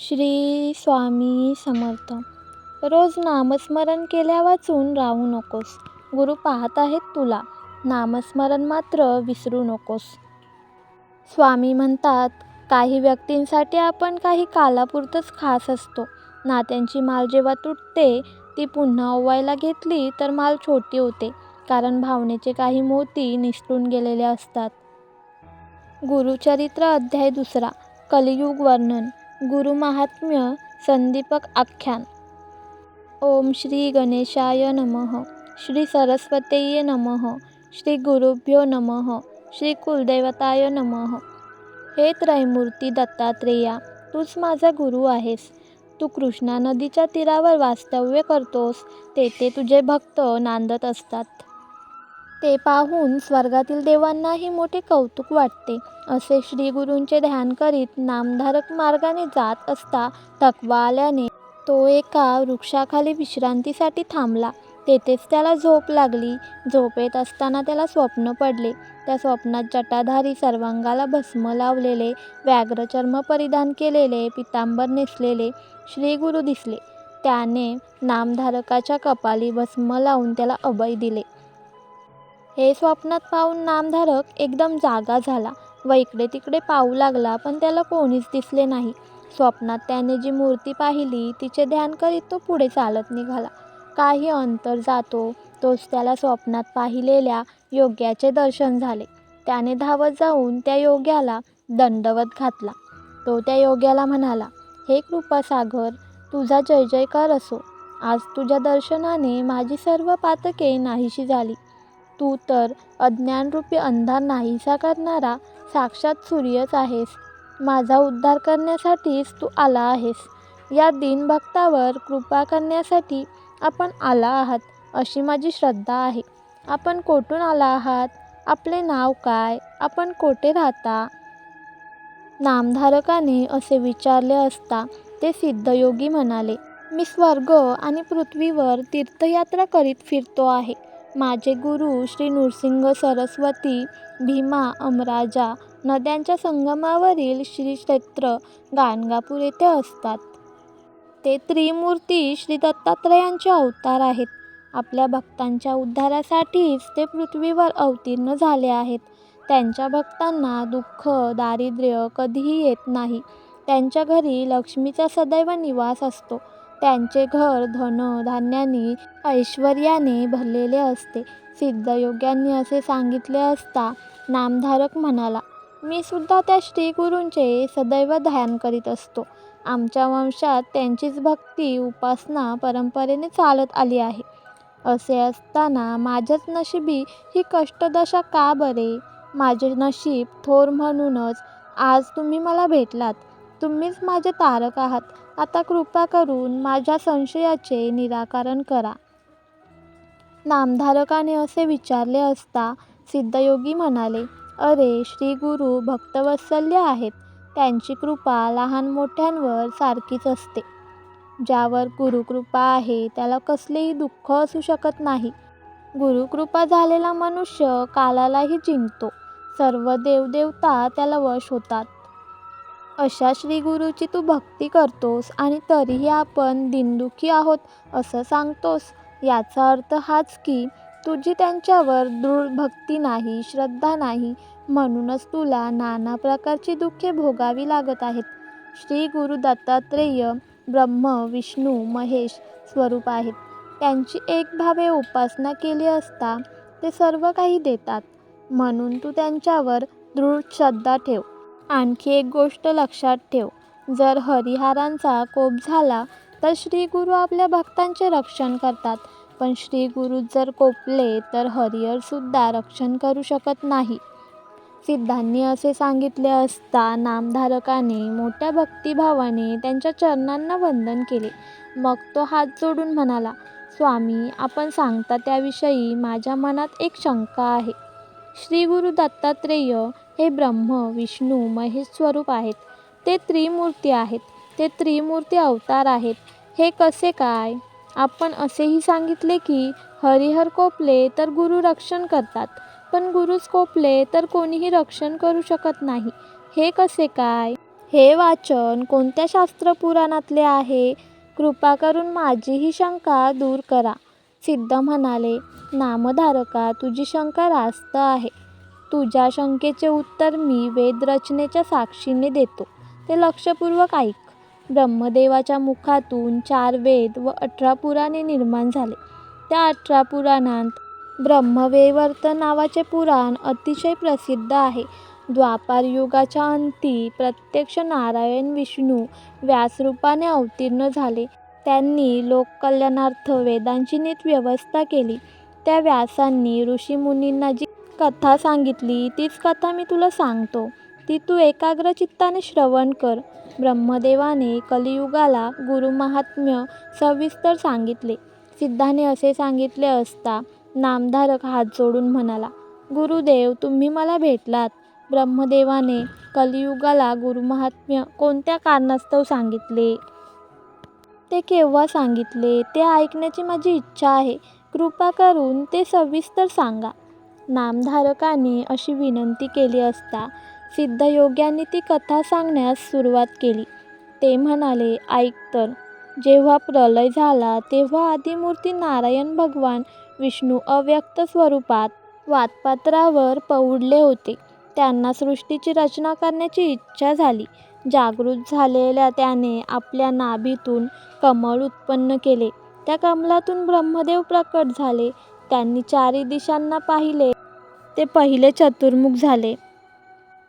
श्री स्वामी समर्थ. रोज नामस्मरण केल्या वाचून राहू नकोस. गुरु पाहत आहेत तुला. नामस्मरण मात्र विसरू नकोस. स्वामी म्हणतात काही व्यक्तींसाठी आपण काही कालापुरतंच खास असतो. नात्यांची माल जेव्हा तुटते ती पुन्हा ओवायला घेतली तर माल छोटी होते कारण भावनेचे काही मोती निसटून गेलेले असतात. गुरुचरित्र अध्याय दुसरा. कलियुग वर्णन. गुरुमाहात्म्य संदीपक आख्यान. ओम श्री गणेशाय नमः. श्री सरस्वतीये नमः. श्री गुरुभ्यो नमः. श्री कुलदेवताय नमः. हे त्रैमूर्ती दत्तात्रेया तूच माझा गुरु आहेस. तू कृष्णा नदीच्या तीरावर वास्तव्य करतोस. तेथे तुझे भक्त नांदत असतात. ते पाहून स्वर्गातील देवांनाही मोठे कौतुक वाटते. असे श्रीगुरूंचे ध्यान करीत नामधारक मार्गाने जात असता थकवा आल्याने तो एका वृक्षाखाली विश्रांतीसाठी थांबला. तेथेच त्याला झोप लागली. झोपेत असताना त्याला स्वप्न पडले. त्या स्वप्नात जटाधारी सर्वांगाला भस्म लावलेले व्याघ्रचर्म परिधान केलेले पितांबर नेसलेले श्रीगुरू दिसले. त्याने नामधारकाच्या कपाली भस्म लावून त्याला अभय दिले. हे स्वप्नात पाहून नामधारक एकदम जागा झाला. व इकडे तिकडे पाहू लागला पण त्याला कोणीच दिसले नाही. स्वप्नात त्याने जी मूर्ती पाहिली तिचे ध्यान करीत तो पुढे चालत निघाला. काही अंतर जातो तोच त्याला स्वप्नात पाहिलेल्या योग्याचे दर्शन झाले. त्याने धावत जाऊन त्या योग्याला दंडवत घातला. तो त्या योग्याला म्हणाला हे कृपासागर तुझा जय जयकार असो. आज तुझ्या दर्शनाने माझी सर्व पातके नाहीशी झाली. तू तर अज्ञानरूपी अंधार नाहीसा करणारा साक्षात सूर्यच आहेस. माझा उद्धार करण्यासाठीच तू आला आहेस. या दीनभक्तावर कृपा करण्यासाठी आपण आला आहात अशी माझी श्रद्धा आहे. आपण कोठून आला आहात? आपले नाव काय? आपण कोठे राहता? नामधारकाने असे विचारले असता ते सिद्धयोगी म्हणाले मी स्वर्ग आणि पृथ्वीवर तीर्थयात्रा करीत फिरतो आहे. माझे गुरु श्री नृसिंह सरस्वती भीमा अमराजा नद्यांच्या संगमावरील श्री क्षेत्र गाणगापूर येथे असतात. ते त्रिमूर्ती श्री दत्तात्रयांचे अवतार आहेत. आपल्या भक्तांच्या उद्धारासाठीच ते पृथ्वीवर अवतीर्ण झाले आहेत. त्यांच्या भक्तांना दुःख दारिद्र्य कधीही येत नाही. त्यांच्या घरी लक्ष्मीचा सदैव निवास असतो. त्यांचे घर धनधान्याने ऐश्वर्याने भरलेले असते. सिद्धयोग्यांनी असे सांगितले असता नामधारक म्हणाला मी सुद्धा त्या श्रीगुरूंचे सदैव ध्यान करीत असतो. आमच्या वंशात त्यांचीच भक्ती उपासना परंपरेने चालत आली आहे. असे असताना माझ्याच नशिबी ही कष्टदशा का बरे? माझे नशीब थोर म्हणूनच आज तुम्ही मला भेटलात. तुम्हीच माझे तारक आहात. आता कृपा करून माझ्या संशयाचे निराकरण करा. नामधारकाने असे विचारले असता सिद्धयोगी म्हणाले अरे श्री गुरु भक्तवत्सल्य आहेत. त्यांची कृपा लहान मोठ्यांवर सारखीच असते. ज्यावर गुरुकृपा आहे त्याला कसलेही दुःख असू शकत नाही. गुरुकृपा झालेला मनुष्य कालालाही जिंकतो. सर्व देवदेवता त्याला वश होतात. अशा श्रीगुरूची तू भक्ती करतोस आणि तरीही आपण दिनदुखी आहोत असं सांगतोस. याचा अर्थ हाच की तुझी त्यांच्यावर दृढ भक्ती नाही श्रद्धा नाही म्हणूनच तुला नाना प्रकारची दुःखे भोगावी लागत आहेत. श्री गुरु दत्तात्रेय ब्रह्म विष्णू महेश स्वरूप आहेत. त्यांची एक भावे उपासना केली असता ते सर्व काही देतात. म्हणून तू त्यांच्यावर दृढ श्रद्धा ठेव. आणखी एक गोष्ट लक्षात ठेव. जर हरिहारांचा कोप झाला तर श्री गुरु आपल्या भक्तांचे रक्षण करतात. पण श्री गुरु जर कोपले तर हरिहरसुद्धा रक्षण करू शकत नाही. सिद्धांनी असे सांगितले असता नामधारकाने मोठ्या भक्तिभावाने त्यांच्या चरणांना वंदन केले. मग तो हात जोडून म्हणाला स्वामी आपण सांगता त्याविषयी माझ्या मनात एक शंका आहे. श्री गुरु दत्तात्रेय हे ब्रह्म विष्णू महेश स्वरूप आहेत. ते त्रिमूर्ती आहेत. ते त्रिमूर्ती अवतार आहेत. हे कसे काय? आपण असेही सांगितले की हरिहर कोपले तर गुरु रक्षण करतात. पण गुरुच कोपले तर कोणीही रक्षण करू शकत नाही. हे कसे काय? हे वाचन कोणत्या शास्त्रपुराणातले आहे? कृपा करून माझी ही शंका दूर करा. सिद्ध म्हणाले नामधारका तुझी शंका रास्त आहे. तुझ्या शंकेचे उत्तर मी वेदरचनेच्या साक्षीने देतो. ते लक्षपूर्वक ऐक. ब्रह्मदेवाच्या मुखातून चार वेद व अठरा पुराणे निर्माण झाले. त्या अठरा पुराणांत ब्रह्मवेवर्त नावाचे पुराण अतिशय प्रसिद्ध आहे. द्वापार युगाच्या अंती प्रत्यक्ष नारायण विष्णू व्यासरूपाने अवतीर्ण झाले. त्यांनी लोककल्याणार्थ वेदांची नीट व्यवस्था केली. त्या व्यासांनी ऋषीमुनींना जी कथा सांगितली तीच कथा मी तुला सांगतो. ती तू एकाग्र चित्ताने श्रवण कर. ब्रह्मदेवाने कलियुगाला गुरुमाहात्म्य सविस्तर सांगितले. सिद्धाने असे सांगितले असता नामधारक हात जोडून म्हणाला गुरुदेव तुम्ही मला भेटलात. ब्रह्मदेवाने कलियुगाला गुरुमाहात्म्य कोणत्या कारणास्तव सांगितले? ते केव्हा सांगितले? ते ऐकण्याची माझी इच्छा आहे. कृपा करून ते सविस्तर सांगा. नामधारकाने अशी विनंती केली असता सिद्धयोग्यांनी ती कथा सांगण्यास सुरुवात केली. ते म्हणाले ऐक तर जेव्हा प्रलय झाला तेव्हा आदिमूर्ती नारायण भगवान विष्णू अव्यक्त स्वरूपात वातपात्रावर पौडले होते. त्यांना सृष्टीची रचना करण्याची इच्छा झाली. जागृत झालेल्या त्याने आपल्या नाभीतून कमळ उत्पन्न केले. त्या कमलातून ब्रह्मदेव प्रकट झाले. त्यांनी चारी दिशांना पाहिले. ते पहिले चतुर्मुख झाले.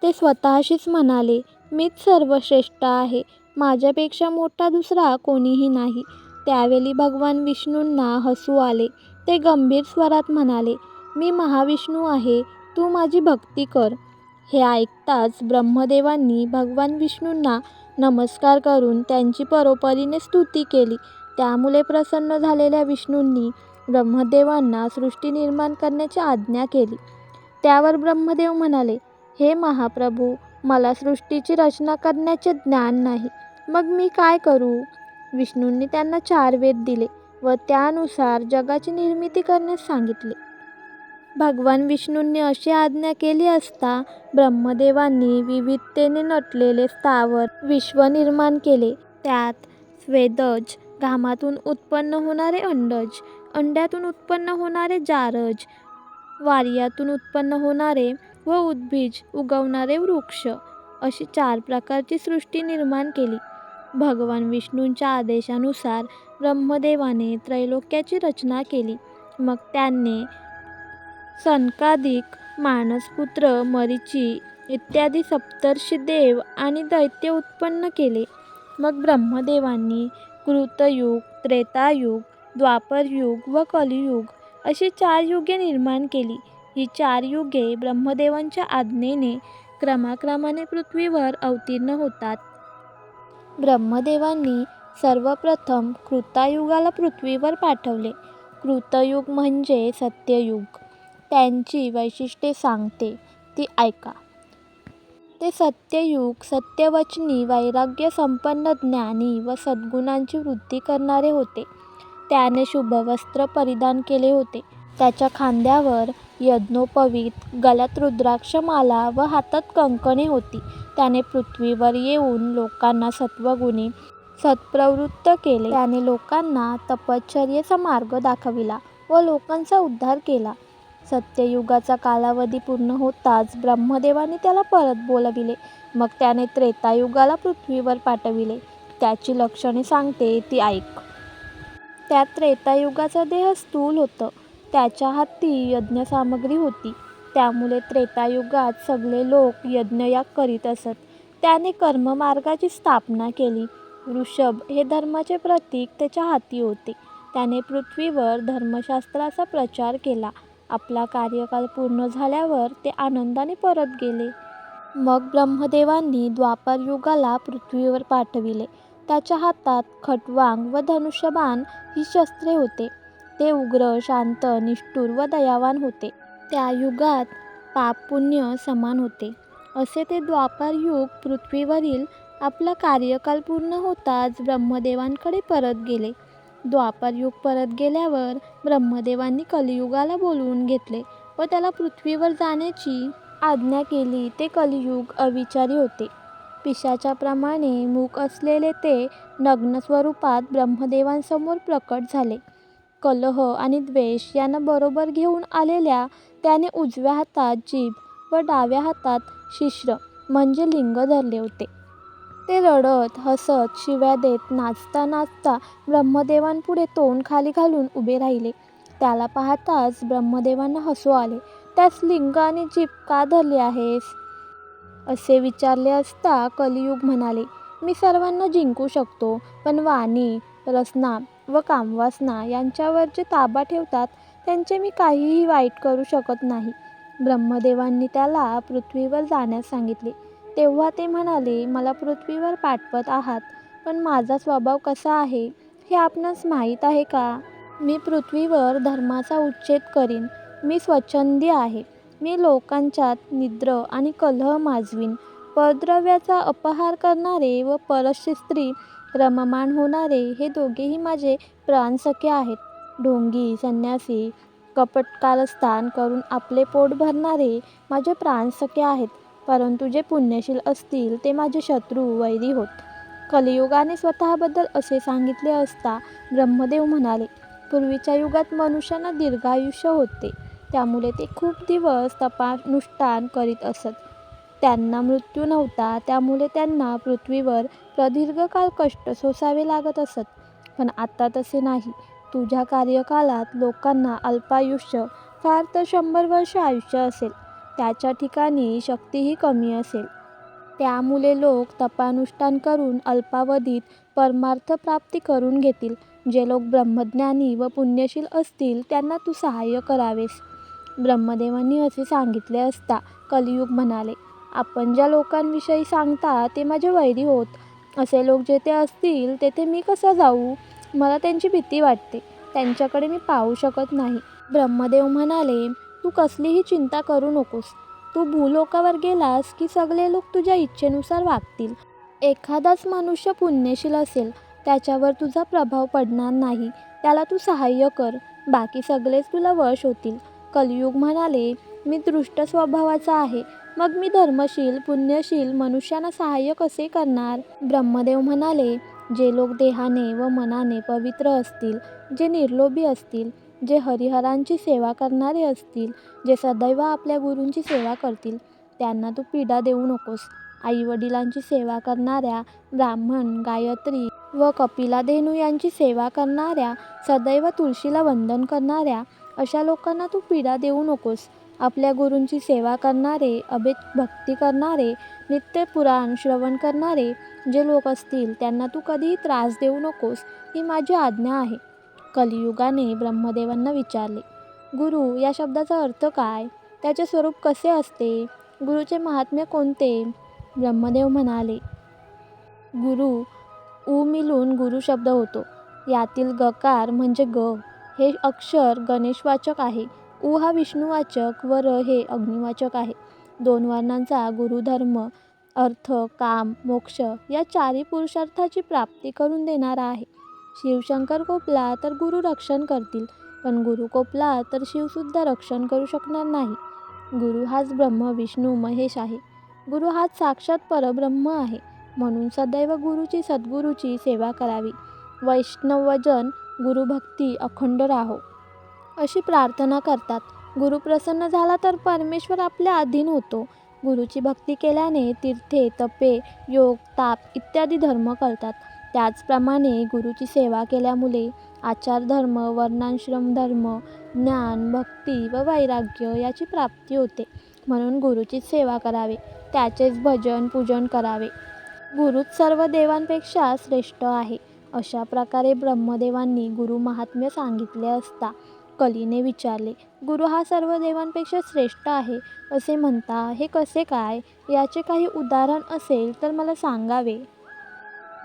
ते स्वतःशीच म्हणाले मीच सर्वश्रेष्ठ आहे. माझ्यापेक्षा मोठा दुसरा कोणीही नाही. त्यावेळी भगवान विष्णूंना हसू आले. ते गंभीर स्वरात म्हणाले मी महाविष्णू आहे. तू माझी भक्ती कर. हे ऐकताच ब्रह्मदेवांनी भगवान विष्णूंना नमस्कार करून त्यांची परोपरीने स्तुती केली. त्यामुळे प्रसन्न झालेल्या विष्णूंनी ब्रह्मदेवांना सृष्टी निर्माण करण्याची आज्ञा केली. त्यावर ब्रह्मदेव म्हणाले हे महाप्रभू मला सृष्टीची रचना करण्याचे ज्ञान नाही. मग मी काय करू? विष्णूंनी त्यांना चार वेद दिले व त्यानुसार जगाची निर्मिती करण्यास सांगितले. भगवान विष्णूंनी अशी आज्ञा केली असता ब्रह्मदेवांनी विविधतेने नटलेले स्थावर विश्व निर्माण केले. त्यात स्वेदज घामातून उत्पन्न होणारे अंडज अंड्यातून उत्पन्न होणारे जारज वार्यातून उत्पन्न होणारे व उद्बीज उगवणारे वृक्ष अशी चार प्रकारची सृष्टी निर्माण केली. भगवान विष्णूंच्या आदेशानुसार ब्रह्मदेवाने त्रैलोक्याची रचना केली. मग त्यांनी सनकादिक मानसपुत्र मरीची इत्यादी सप्तर्षी देव आणि दैत्य उत्पन्न केले. मग ब्रह्मदेवांनी कृतयुग त्रेतायुग द्वापरयुग व कलियुग अशी चार युगे निर्माण केली. ही चार युगे ब्रह्मदेवांच्या आज्ञेने क्रमाक्रमाने पृथ्वीवर अवतीर्ण होतात. ब्रह्मदेवांनी सर्वप्रथम कृतायुगाला पृथ्वीवर पाठवले. कृतयुग म्हणजे सत्ययुग. त्यांची वैशिष्ट्ये सांगते. ती ऐका. ते सत्ययुग सत्यवचनी वैराग्य संपन्न ज्ञानी व सद्गुणांची वृद्धी करणारे होते. त्याने शुभवस्त्र परिधान केले होते. त्याच्या खांद्यावर यज्ञोपवीत गळ्यात रुद्राक्षमाला व हातात कंकणे होती. त्याने पृथ्वीवर येऊन लोकांना सत्वगुणी सत्प्रवृत्त केले. त्याने लोकांना तपश्चर्येचा मार्ग दाखविला व लोकांचा उद्धार केला. सत्ययुगाचा कालावधी पूर्ण होताच ब्रह्मदेवाने त्याला परत बोलविले. मग त्याने त्रेतायुगाला पृथ्वीवर पाठविले. त्याची लक्षणे सांगते ती ऐक. त्या त्रेतायुगाचा देह स्थूल होतं. त्याच्या हाती यज्ञसामग्री होती. त्यामुळे त्रेतायुगात सगळे लोक यज्ञयाग करीत असत. त्याने कर्ममार्गाची स्थापना केली. वृषभ हे धर्माचे प्रतीक त्याच्या हाती होते. त्याने पृथ्वीवर धर्मशास्त्राचा प्रचार केला. आपला कार्यकाल पूर्ण झाल्यावर ते आनंदाने परत गेले. मग ब्रह्मदेवांनी द्वापर युगाला पृथ्वीवर पाठविले. त्याच्या हातात खटवांग व धनुष्यबाण ही शस्त्रे होते. ते उग्र शांत निष्ठुर व दयावान होते. त्या युगात पाप पुण्य समान होते. असे ते द्वापार युग पृथ्वीवरील आपला कार्यकाल पूर्ण होताच ब्रह्मदेवांकडे परत गेले. द्वापार युग परत गेल्यावर ब्रह्मदेवांनी कलियुगाला बोलवून घेतले व त्याला पृथ्वीवर जाण्याची आज्ञा केली. ते कलियुग अविचारी होते. पिशाच्याप्रमाणे मूक असलेले ते नग्न स्वरूपात ब्रह्मदेवांसमोर प्रकट झाले. कलह आणि द्वेष यांना बरोबर घेऊन आलेल्या त्याने उजव्या हातात जीभ व डाव्या हातात शिश्र म्हणजे लिंग धरले होते. ते रडत, हसत, शिव्या देत, नाचता नाचता ब्रह्मदेवांपुढे तोंड खाली घालून उभे राहिले. त्याला पाहताच ब्रह्मदेवांना हसू आले. त्यास लिंग आणि जीभ का धरली आहेस? असे विचारले असता कलियुग म्हणाले, मी सर्वांना जिंकू शकतो, पण वाणी, रसना व कामवासना यांच्यावर जे ताबा ठेवतात त्यांचे मी काहीही वाईट करू शकत नाही. ब्रह्मदेवांनी त्याला पृथ्वीवर जाण्यास सांगितले. तेव्हा ते म्हणाले, मला पृथ्वीवर पाठवत आहात, पण माझा स्वभाव कसा आहे हे आपणास माहीत आहे का? मी पृथ्वीवर धर्माचा उच्छेद करीन. मी स्वच्छंदी आहे. मी लोकांच्यात निद्र आणि कलह माजवीन. परद्रव्याचा अपहार करणारे व परस्त्री रममाण होणारे हे दोघेही माझे प्राणसखे आहेत. ढोंगी, संन्यासी, कपटकारस्थान करून आपले पोट भरणारे माझे प्राणसखे आहेत, परंतु जे पुण्यशील असतील ते माझे शत्रू, वैरी होत. कलियुगाने स्वतःबद्दल असे सांगितले असता ब्रह्मदेव म्हणाले, पूर्वीच्या युगात मनुष्यांना दीर्घायुष्य होते, त्यामुळे ते खूप दिवस तपानुष्ठान करीत असत. त्यांना मृत्यू नव्हता, त्यामुळे त्यांना पृथ्वीवर प्रदीर्घ काळ कष्ट सोसावे लागत असत. पण आता तसे नाही. तुझ्या कार्यकालात लोकांना अल्पायुष्य, फार तर शंभर वर्ष आयुष्य असेल. त्याच्या ठिकाणी शक्तीही कमी असेल. त्यामुळे लोक तपानुष्ठान करून अल्पावधीत परमार्थ प्राप्ती करून घेतील. जे लोक ब्रह्मज्ञानी व पुण्यशील असतील त्यांना तू सहाय्य करावेस. ब्रह्मदेवांनी असे सांगितले असता कलियुग म्हणाले, आपण ज्या लोकांविषयी सांगता ते माझे वैरी होत. असे लोक जेथे असतील तेथे मी कसा जाऊ? मला त्यांची भीती वाटते. त्यांच्याकडे मी पाहू शकत नाही. ब्रह्मदेव म्हणाले, तू कसलीही चिंता करू नकोस. तू भूलोकावर गेलास की सगळे लोक तुझ्या इच्छेनुसार वागतील. एखादाच मनुष्य पुण्यशील असेल, त्याच्यावर तुझा प्रभाव पडणार नाही. त्याला तू सहाय्य कर, बाकी सगळेच तुला वश होतील. कलियुग म्हणाले, मी दृष्ट स्वभावाचा आहे, मग मी धर्मशील, पुण्यशील मनुष्यांना सहाय्य कसे करणार? ब्रह्मदेव म्हणाले, जे लोक देहाने व मनाने पवित्र असतील, जे निर्लोभी असतील, जे हरिहरांची सेवा करणारे असतील, जे सदैव आपल्या गुरूंची सेवा करतील, त्यांना तू पीडा देऊ नकोस. आईवडिलांची सेवा करणाऱ्या, ब्राह्मण, गायत्री व कपिलाधेनू यांची सेवा करणाऱ्या, सदैव तुळशीला वंदन करणाऱ्या अशा लोकांना तू पीडा देऊ नकोस. आपल्या गुरूंची सेवा करणारे, अभेद भक्ती करणारे, नित्य पुराण श्रवण करणारे जे लोक असतील त्यांना तू कधीही त्रास देऊ नकोस, ही माझी आज्ञा आहे. कलियुगाने ब्रह्मदेवांना विचारले, गुरु या शब्दाचा अर्थ काय? त्याचे स्वरूप कसे असते? गुरुचे महात्म्य कोणते? ब्रह्मदेव म्हणाले, गुरु उ मिलून गुरु शब्द होतो. यातील गकार म्हणजे ग हे अक्षर गणेशवाचक आहे. उ हा विष्णुवाचक व र हे अग्निवाचक आहे. दोन वर्णांचा गुरुधर्म अर्थ, काम, मोक्ष या चारी पुरुषार्थाची प्राप्ती करून देणारा आहे. शिवशंकर कोपला तर गुरु रक्षण करतील, पण गुरु कोपला तर शिवसुद्धा रक्षण करू शकणार नाही. गुरु हाच ब्रह्म विष्णू महेश आहे. गुरु हाच साक्षात परब्रह्म आहे. म्हणून सदैव गुरुची सद्गुरूची सेवा करावी. वैष्णवजन गुरुभक्ती अखंड राहो. अशी प्रार्थना करतात. गुरु प्रसन्न झाला तर परमेश्वर आपल्या अधीन होतो. गुरुची भक्ती केल्याने तीर्थे, तपे, योग, ताप इत्यादी धर्म कळतात. त्याचप्रमाणे गुरुची सेवा केल्यामुळे आचारधर्म, वर्णाश्रम धर्म ज्ञान, भक्ती व वैराग्य याची प्राप्ती होते. म्हणून गुरुचीच सेवा करावी. त्याचेच भजन, पूजन करावे. गुरुच सर्व देवांपेक्षा श्रेष्ठ आहे. अशा प्रकारे ब्रह्मदेवांनी गुरुमाहात्म्य सांगितले असता कलीने विचारले, गुरु हा सर्व देवांपेक्षा श्रेष्ठ आहे असे म्हणता हे कसे काय? याचे काही उदाहरण असेल तर मला सांगावे.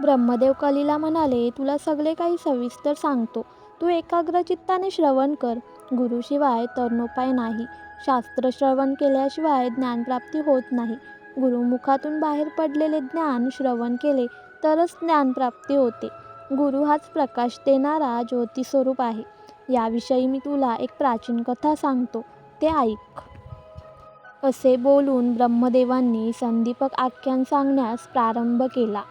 ब्रह्मदेव कलीला म्हणाले, तुला सगळे काही सविस्तर सांगतो. तू एकाग्रचित्ताने श्रवण कर. गुरुशिवाय तरणोपाय नाही. शास्त्र श्रवण केल्याशिवाय ज्ञानप्राप्ती होत नाही. गुरुमुखातून बाहेर पडलेले ज्ञान श्रवण केले तरच ज्ञानप्राप्ती होते. गुरु हाच प्रकाश देणारा ज्योतिस्वरूप आहे. याविषयी मी तुला एक प्राचीन कथा सांगतो, ते ऐक. असे बोलून ब्रह्मदेवांनी संदीपक आख्यान सांगण्यास प्रारंभ केला.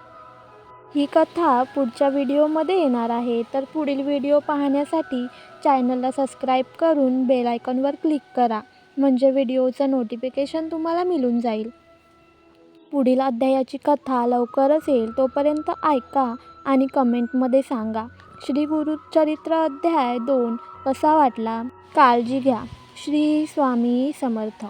ही कथा पुढच्या व्हिडिओमध्ये येणार आहे. तर पुढील व्हिडिओ पाहण्यासाठी चॅनलला सबस्क्राईब करून बेल आयकॉनवर क्लिक करा. म्हणजे व्हिडिओचं नोटिफिकेशन तुम्हाला मिळून जाईल. पुढील अध्यायाची कथा लवकरच येईल. तोपर्यंत ऐका आणि कमेंटमध्ये सांगा. श्री गुरुचरित्र अध्याय दोन कसा वाटला. काळजी घ्या. श्री स्वामी समर्थ.